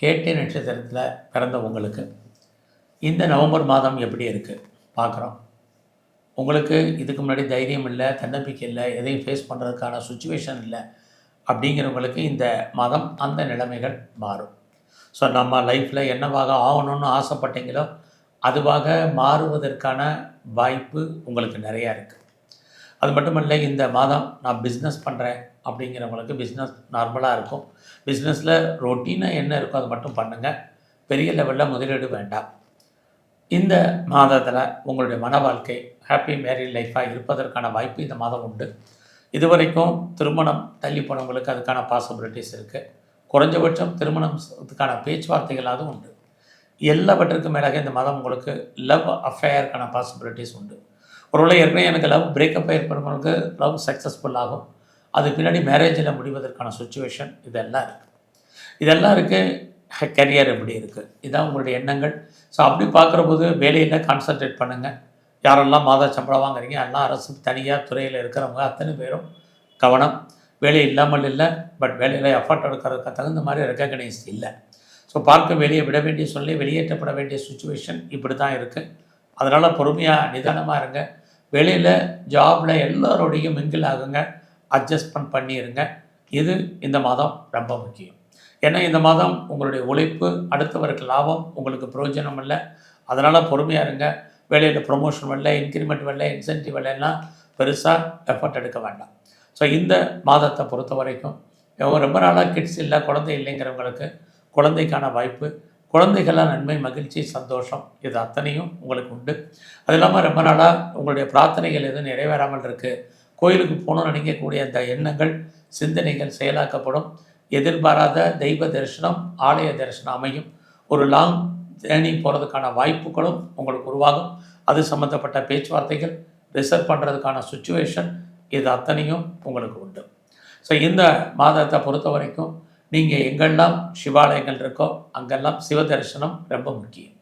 கேட்டை நட்சத்திரத்தில் பிறந்த உங்களுக்கு. இந்த நவம்பர் மாதம் எப்படி இருக்குது பார்க்குறோம். உங்களுக்கு இதுக்கு முன்னாடி தைரியம் இல்லை தன்னம்பிக்கை இல்லை எதையும் ஃபேஸ் பண்ணுறதுக்கான சுச்சுவேஷன் இல்லை அப்படிங்கிறவங்களுக்கு இந்த மாதம் அந்த நிலைமைகள் மாறும். ஸோ நம்ம லைஃப்பில் என்னவாக ஆகணும்னு ஆசைப்பட்டீங்களோ அதுவாக மாறுவதற்கான வாய்ப்பு உங்களுக்கு நிறையா இருக்குது அது மட்டும் இல்லை இந்த மாதம் நான் பிஸ்னஸ் பண்ணுறேன் அப்படிங்கிறவங்களுக்கு பிஸ்னஸ் நார்மலாக இருக்கும். பிஸ்னஸில் ரொட்டீனாக என்ன இருக்கோ அது மட்டும் பண்ணுங்கள் பெரிய லெவலில் முதலீடு வேண்டாம். இந்த மாதத்தில் உங்களுடைய மன வாழ்க்கை ஹாப்பி மேரிட் லைஃப்பாக இருப்பதற்கான வாய்ப்பு இந்த மாதம் உண்டு. இதுவரைக்கும் திருமணம் தள்ளி போனவங்களுக்கு அதுக்கான பாசிபிலிட்டிஸ் இருக்குது குறைஞ்சபட்சம் திருமணத்துக்கான பேச்சுவார்த்தைகளாவது உண்டு. எல்லாவற்றுக்கும் மேலாக இந்த மாதம் உங்களுக்கு லவ் அஃபேயருக்கான பாசிபிலிட்டிஸ் உண்டு. ஒருவேளை ஏற்கனவே எனக்கு லவ் பிரேக்கப் ஏற்படுறவங்களுக்கு லவ் சக்ஸஸ்ஃபுல் ஆகும். அது பின்னாடி மேரேஜில் முடிவதற்கான சுச்சுவேஷன் இதெல்லாம் இருக்குது இதெல்லாம் இருக்குது கரியர் எப்படி இருக்குது இதான் உங்களுடைய எண்ணங்கள். ஸோ அப்படி பார்க்குற போது வேலையில் கான்சன்ட்ரேட் பண்ணுங்கள் யாரெல்லாம் மாத சம்பளம் வாங்குறீங்க? எல்லாம் அரசு தனியார் துறையில் இருக்கிறவங்க. அத்தனை பேரும் கவனம். வேலை இல்லாமல் இல்லை. பட் வேலையில் எஃபர்ட் எடுக்கிறதுக்கு தகுந்த மாதிரி ரெக்கக்னைஸ் இல்லை. ஸோ பார்க்க வெளியே விட வேண்டிய சொல்லி வெளியேற்றப்பட வேண்டிய சுச்சுவேஷன் இப்படி தான் இருக்குது அதனால் பொறுமையாக நிதானமாக இருங்க. வெளியில் ஜாபில் எல்லோரோடையும் மிங்கிள் ஆகுங்க. அட்ஜஸ்ட்மெண்ட் பண்ணிடுங்க இது இந்த மாதம் ரொம்ப முக்கியம். ஏன்னா இந்த மாதம் உங்களுடைய உழைப்பு அடுத்தவருக்கு லாபம் உங்களுக்கு பிரயோஜனம் இல்லை. அதனால் பொறுமையாக இருங்க. வேலையில் ப்ரொமோஷன் வரல இன்க்ரிமெண்ட் வரல இன்சென்டிவ் வரலாம் பெருசாக எஃபர்ட் எடுக்க வேண்டாம். ஸோ இந்த மாதத்தை பொறுத்த வரைக்கும் ரொம்ப நாளாக கிட்ஸ் இல்லை குழந்தை இல்லைங்கிறவங்களுக்கு குழந்தைக்கான வாய்ப்பு குழந்தைகள்லாம் நன்மை மகிழ்ச்சி சந்தோஷம் இது அத்தனையும் உங்களுக்கு உண்டு. அது இல்லாமல் ரொம்ப நாளாக உங்களுடைய பிரார்த்தனைகள் எதுவும் நிறைவேறாமல் இருக்குது கோயிலுக்கு போகணும்னு நினைக்கக்கூடிய அந்த எண்ணங்கள் சிந்தனைகள் செயலாக்கப்படும். எதிர்பாராத தெய்வ தரிசனம் ஆலய தரிசனம் அமையும். ஒரு லாங் ஜேர்னி போகிறதுக்கான வாய்ப்புகளும் உங்களுக்கு உருவாகும். அது சம்மந்தப்பட்ட பேச்சுவார்த்தைகள் ரிசர்வ் பண்ணுறதுக்கான சுச்சுவேஷன் இது அத்தனையும் உங்களுக்கு உண்டு. ஸோ இந்த மாதத்தை பொறுத்த வரைக்கும் நீங்கள் எங்கெல்லாம் சிவாலயங்கள் இருக்கோ அங்கெல்லாம் சிவ தரிசனம் ரொம்ப முக்கியம்.